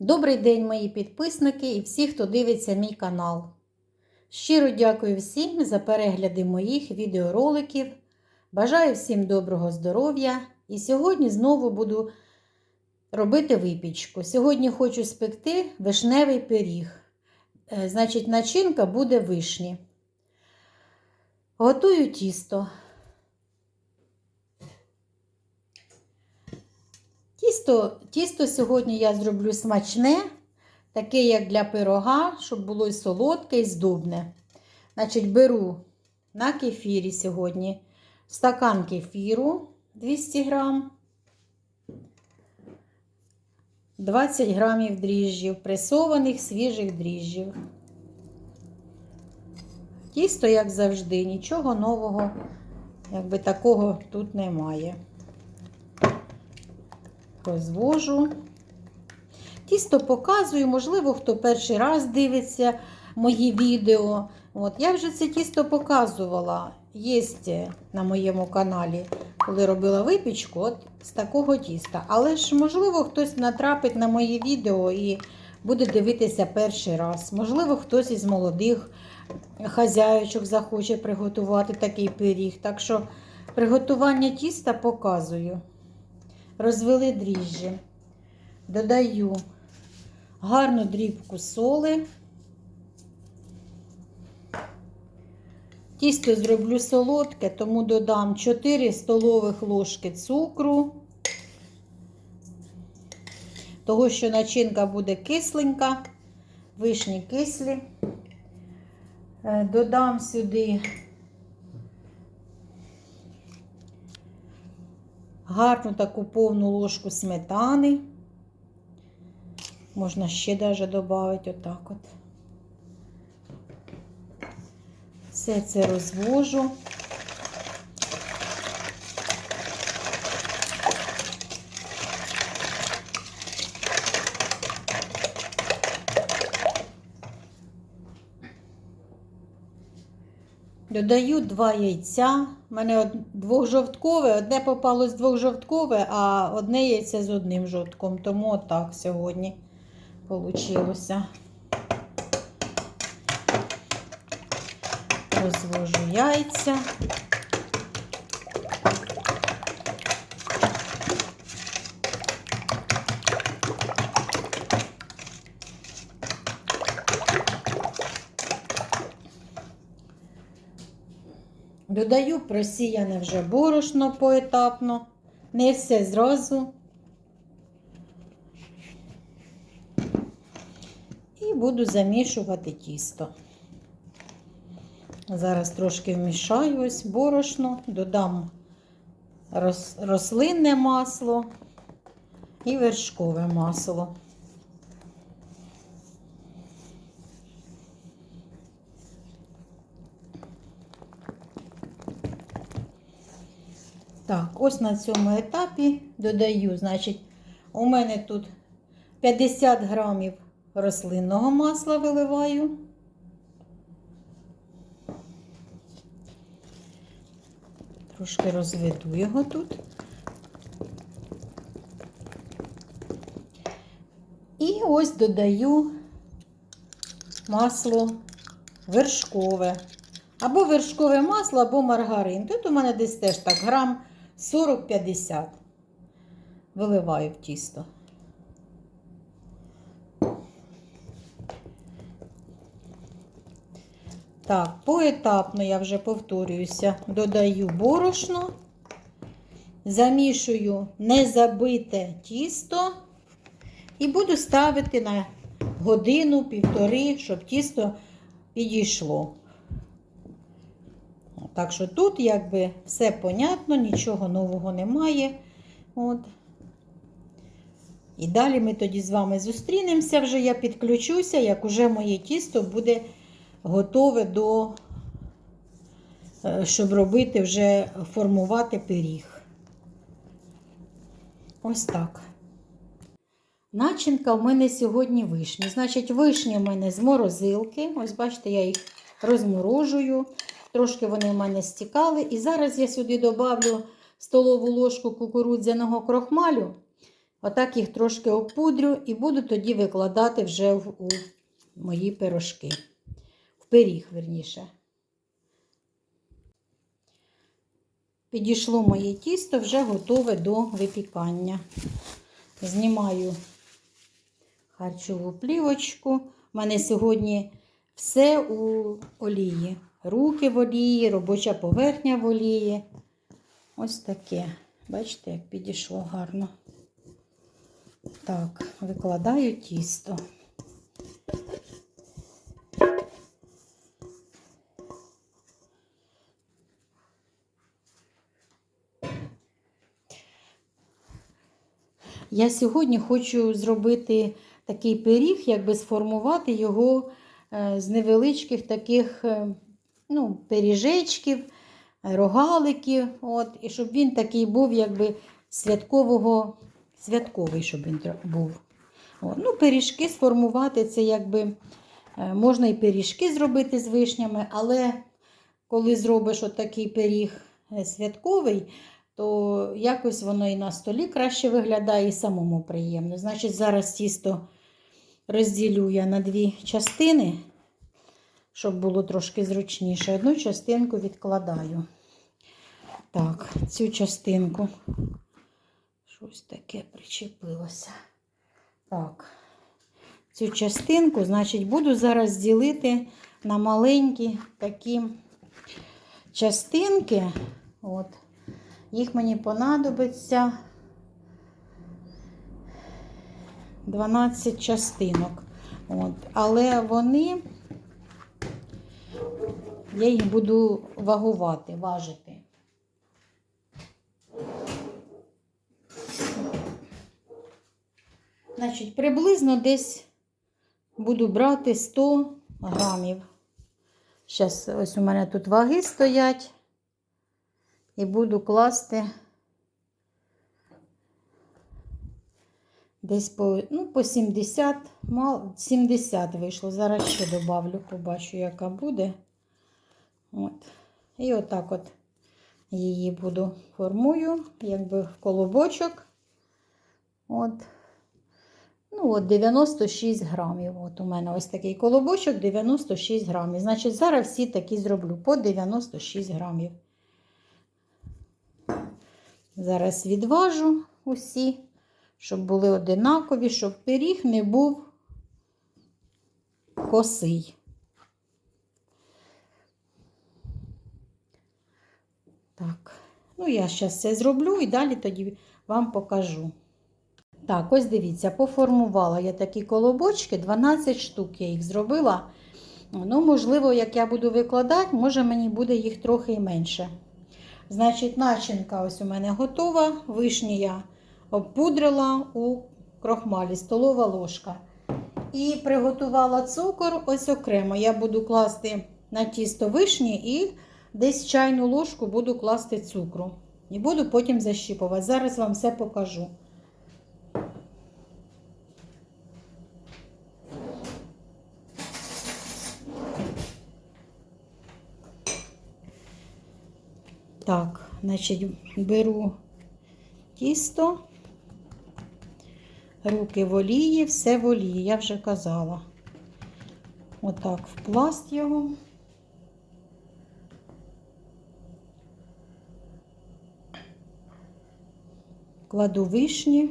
Добрий день, мої підписники і всі, хто дивиться мій канал. Щиро дякую всім за перегляди моїх відеороликів. Бажаю всім доброго здоров'я. І сьогодні знову буду робити випічку. Сьогодні хочу спекти вишневий пиріг. Е, Значить, начинка буде вишні. Готую тісто. Тісто, тісто сьогодні я зроблю смачне, таке, як для пирога, щоб було і солодке, і здобне. Значить, беру на кефірі сьогодні стакан кефіру 200 грам, 20 грамів дріжджів, пресованих свіжих дріжджів. Тісто, як завжди, нічого нового, якби такого тут немає розвожу. Тісто показую, можливо, хто перший раз дивиться мої відео. От, Я вже це тісто показувала. Є на моєму каналі, коли робила випічку от з такого тіста. Але ж, можливо, хтось натрапить на мої відео і буде дивитися перший раз. Можливо, хтось із молодих хазяючок захоче приготувати такий пиріг. Так що приготування тіста показую розвели дріжджі, додаю гарну дрібку соли. Тісто зроблю солодке, тому додам 4 столових ложки цукру, того, що начинка буде кисленька, вишні кислі. Е, Додам сюди гарну таку повну ложку сметани. Можна ще навіть додати отак от. Все це розвожу. Додаю два яйця. У мене двохжовткове, одне попалось двохжовткове, а одне яйце з одним жовтком. Тому отак сьогодні вийшло. Розвожу яйця. Додаю просіяне вже борошно поетапно, не все зразу. І буду замішувати тісто. Зараз трошки вмішаю ось борошно, додам рос- рослинне масло і вершкове масло. Так, ось на цьому етапі додаю, значить, у мене тут 50 грамів рослинного масла виливаю. Трошки розведу його тут. І ось додаю масло вершкове. Або вершкове масло, або маргарин. Тут у мене десь теж так грам 40-50. Виливаю в тісто. Так, поетапно я вже повторююся, додаю борошно, замішую незабите тісто і буду ставити на годину-півтори, щоб тісто підійшло. Так що тут якби все понятно, нічого нового немає. От. І далі ми тоді з вами зустрінемося, вже я підключуся, як уже моє тісто буде готове до, е, щоб робити вже формувати пиріг. Ось так. Начинка в мене сьогодні вишні. Значить, вишні в мене з морозилки. Ось, бачите, я їх розморожую. Трошки вони в мене стікали. І зараз я сюди добавлю столову ложку кукурудзяного крохмалю. Отак їх трошки опудрю і буду тоді викладати вже в, у мої пирожки. В пиріг, верніше. Підійшло моє тісто, вже готове до випікання. Знімаю харчову плівочку. У мене сьогодні все у олії. Руки в робоча поверхня в олії. Ось таке. Бачите, як підійшло гарно. Так, викладаю тісто. Я сьогодні хочу зробити такий пиріг, якби сформувати його е, з невеличких таких е, ну, пиріжечків, рогаликів. От, і щоб він такий був, якби святкового, святковий, щоб він був. От, ну, пиріжки сформувати це якби е, можна і пиріжки зробити з вишнями, але коли зробиш отакий пиріг е, святковий, то якось воно і на столі краще виглядає, і самому приємно. Значить, зараз тісто розділю я на дві частини, щоб було трошки зручніше. Одну частинку відкладаю. Так, цю частинку. Щось таке причепилося. Так, цю частинку, значить, буду зараз ділити на маленькі такі частинки. От. Їх мені понадобиться 12 частинок. От. Але вони, я їх буду вагувати, важити. Значить, приблизно десь буду брати 100 грамів. Зараз ось у мене тут ваги стоять. І буду класти десь по, ну, по 70, мал, 70 вийшло. Зараз ще добавлю, побачу, яка буде. От. І отак от її буду формую, якби в колобочок. От. Ну, от 96 грамів. От у мене ось такий колобочок 96 грамів. Значить, зараз всі такі зроблю по 96 грамів. Зараз відважу усі, щоб були одинакові, щоб пиріг не був косий. Так, ну я зараз це зроблю і далі тоді вам покажу. Так, ось дивіться, поформувала я такі колобочки, 12 штук я їх зробила. Ну, можливо, як я буду викладати, може мені буде їх трохи і менше. Значить, начинка ось у мене готова. Вишні я обпудрила у крохмалі, столова ложка. І приготувала цукор ось окремо. Я буду класти на тісто вишні і десь чайну ложку буду класти цукру. І буду потім защіпувати. Зараз вам все покажу. Так, значить, беру тісто, руки в олії, все в олії, я вже казала. Отак в пласт його. Кладу вишні.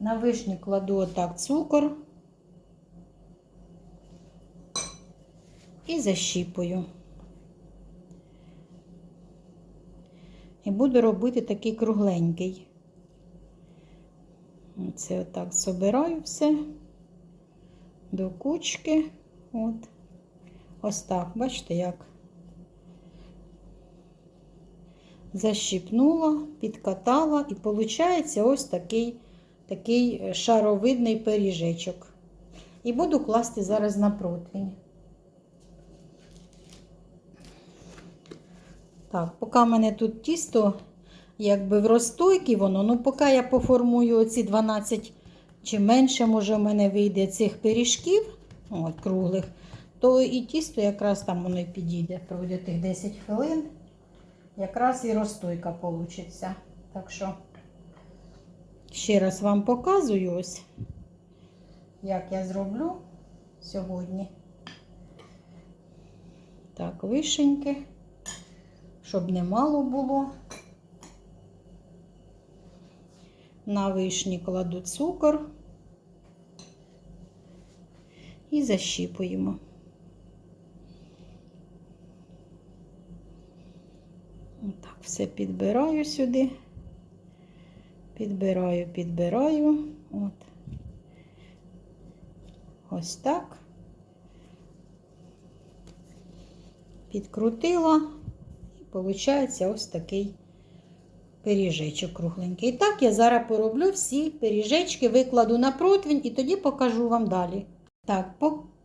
На вишні кладу отак цукор і защіпую. І буду робити такий кругленький. Це отак собираю все до кучки. От. Ось так, бачите, як защіпнула, підкатала, і виходить ось такий такий шаровидний пиріжечок. І буду класти зараз на противень. Так, поки в мене тут тісто, якби в розстойці воно, ну поки я поформую оці 12 чи менше, може, в мене вийде цих пиріжків, от, круглих, то і тісто якраз там воно і підійде, пройде тих 10 хвилин. Якраз і розстойка вийде. Так що ще раз вам показую ось, як я зроблю сьогодні. Так, вишеньки, щоб не мало було. На вишні кладу цукор і защіпуємо. Отак все підбираю сюди. Підбираю, підбираю. От. Ось так. Підкрутила, і виходить ось такий пиріжечок кругленький. І так я зараз пороблю всі пиріжечки, викладу на противень і тоді покажу вам далі. Так,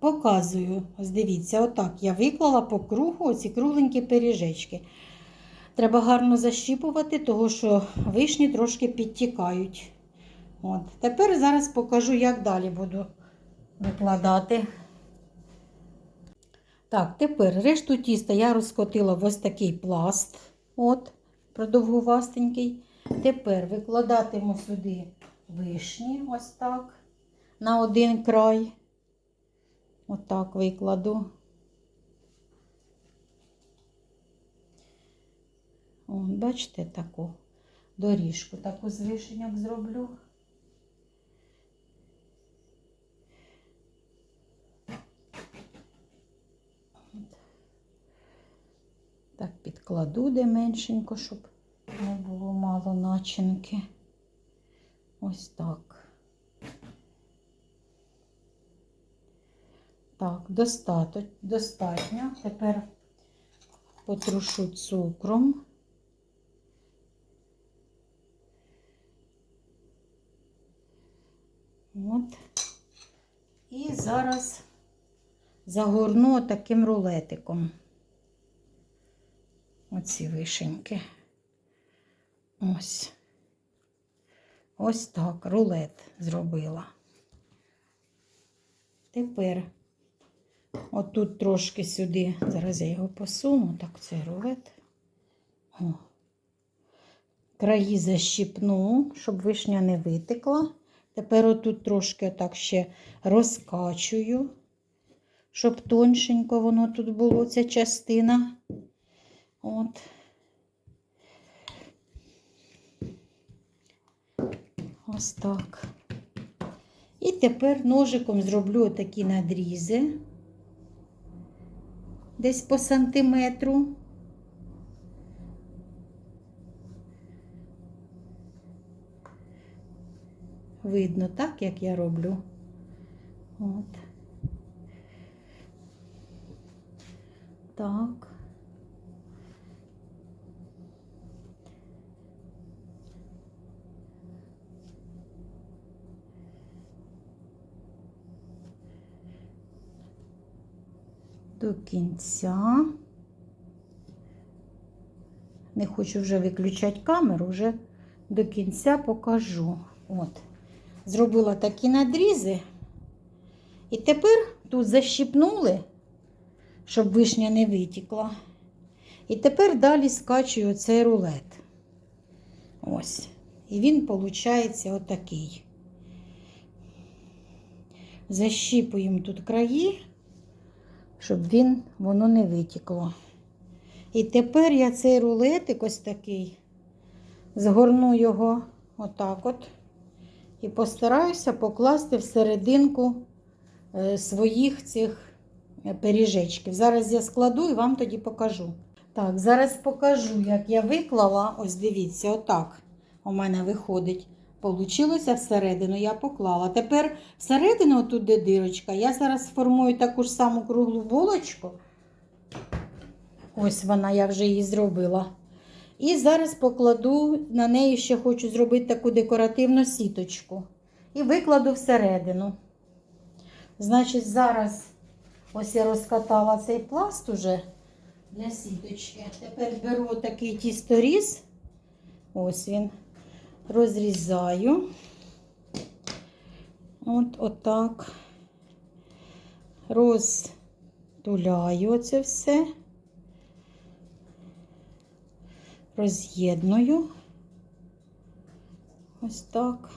показую. Ось дивіться, отак я виклала по кругу оці кругленькі пиріжечки. Треба гарно защіпувати, тому що вишні трошки підтікають. От. Тепер зараз покажу, як далі буду викладати. Так, тепер решту тіста я розкотила в ось такий пласт. От, продовгувастенький. Тепер викладатиму сюди вишні, ось так, на один край. Отак викладу. О, бачите, таку доріжку, таку з вишеньок зроблю. Так, підкладу де меншенько, щоб не було мало начинки. Ось так. Так, достатньо. Тепер потрушу цукром. От. І зараз загорну таким рулетиком. Оці вишеньки. Ось. Ось так, рулет зробила. Тепер отут трошки сюди, зараз я його посуну, так цей рулет. О. Краї защіпну, щоб вишня не витекла. Тепер отут трошки отак ще розкачую, щоб тоншенько воно тут було, ця частина. От. Ось так. І тепер ножиком зроблю такі надрізи десь по сантиметру. Видно так, як я роблю. От. Так. До кінця. Не хочу вже виключати камеру, вже до кінця покажу. От. Зробила такі надрізи. І тепер тут защіпнули, щоб вишня не витікла. І тепер далі скачую оцей рулет. Ось. І він виходить отакий. Защіпуємо тут краї, щоб він, воно не витікло. І тепер я цей рулетик ось такий, згорну його отак от. І постараюся покласти всерединку е, своїх цих е, пиріжечків. Зараз я складу і вам тоді покажу. Так, зараз покажу, як я виклала. Ось дивіться, отак у мене виходить. Получилося всередину, я поклала. Тепер всередину, отут де дирочка, я зараз сформую таку ж саму круглу булочку. Ось вона, я вже її зробила. І зараз покладу на неї ще хочу зробити таку декоративну сіточку. І викладу всередину. Значить, зараз ось я розкатала цей пласт уже для сіточки. Тепер беру такий тісторіз. Ось він. Розрізаю. От отак. туляю оце все, роз'єдную. Ось так.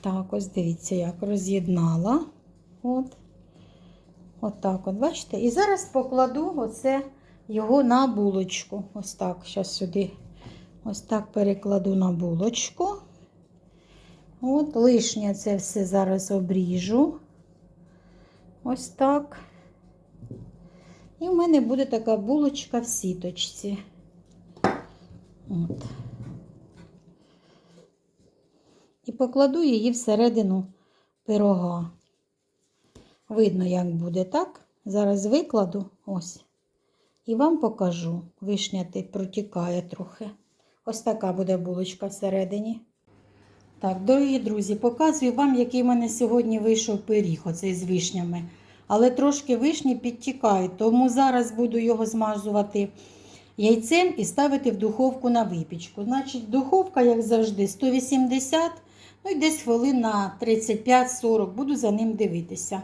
Так, ось дивіться, як роз'єднала. От. От так от, бачите? І зараз покладу оце його на булочку. Ось так, зараз сюди. Ось так перекладу на булочку. От, лишнє це все зараз обріжу. Ось так. І в мене буде така булочка в сіточці. От. І покладу її всередину пирога. Видно, як буде, так? Зараз викладу ось. І вам покажу. Вишня протікає трохи. Ось така буде булочка всередині. Так, дорогі друзі, показую вам, який в мене сьогодні вийшов пиріг, оцей з вишнями. Але трошки вишні підтікають, тому зараз буду його змазувати яйцем і ставити в духовку на випічку. Значить, духовка, як завжди, 180, ну і десь хвилин на 35-40 буду за ним дивитися.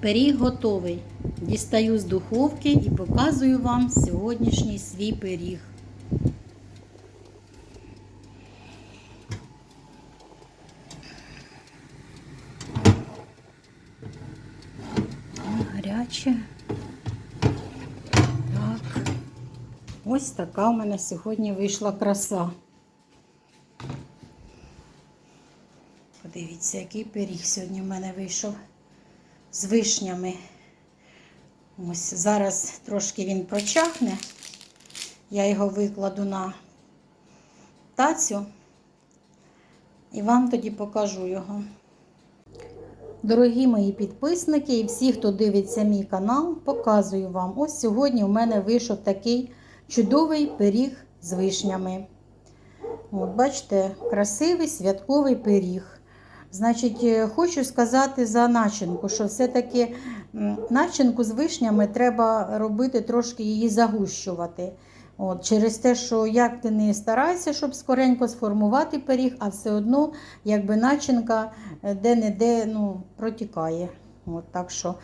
Пиріг готовий. Дістаю з духовки і показую вам сьогоднішній свій пиріг. Гаряче. Так. Ось така у мене сьогодні вийшла краса. Подивіться, який пиріг сьогодні в мене вийшов з вишнями. Ось зараз трошки він прочахне. Я його викладу на тацю і вам тоді покажу його. Дорогі мої підписники і всі, хто дивиться мій канал, показую вам. Ось сьогодні у мене вийшов такий чудовий пиріг з вишнями. От, бачите, красивий святковий пиріг. Значить, е, хочу сказати за начинку, що все-таки начинку з вишнями треба робити трошки її загущувати. От, через те, що як ти не старайся, щоб скоренько сформувати пиріг, а все одно якби начинка е, де-не-де ну, протікає. От, так що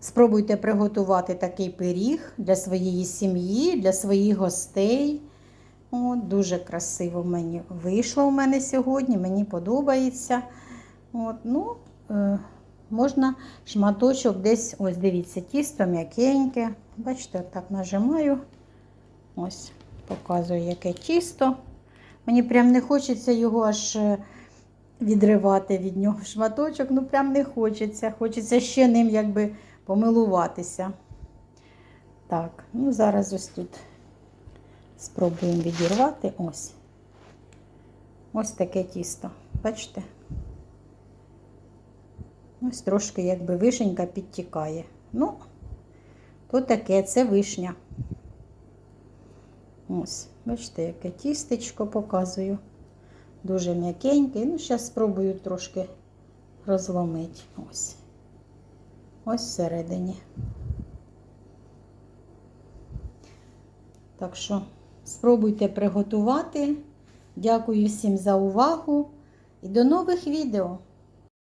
спробуйте приготувати такий пиріг для своєї сім'ї, для своїх гостей. От, дуже красиво мені вийшло у мене сьогодні, мені подобається. От, ну, е, можна шматочок десь, ось дивіться, тісто м'якеньке. Бачите, так нажимаю. Ось, показую, яке тісто. Мені прям не хочеться його аж е, відривати від нього шматочок. Ну, прям не хочеться. Хочеться ще ним якби помилуватися. Так, ну зараз ось тут спробуємо відірвати. Ось. Ось таке тісто. Бачите? Ось трошки якби вишенька підтікає. Ну, то таке, це вишня. Ось, бачите, яке тістечко показую. Дуже м'якеньке. Ну, зараз спробую трошки розломити. Ось. Ось всередині. Так що спробуйте приготувати. Дякую всім за увагу і до нових відео!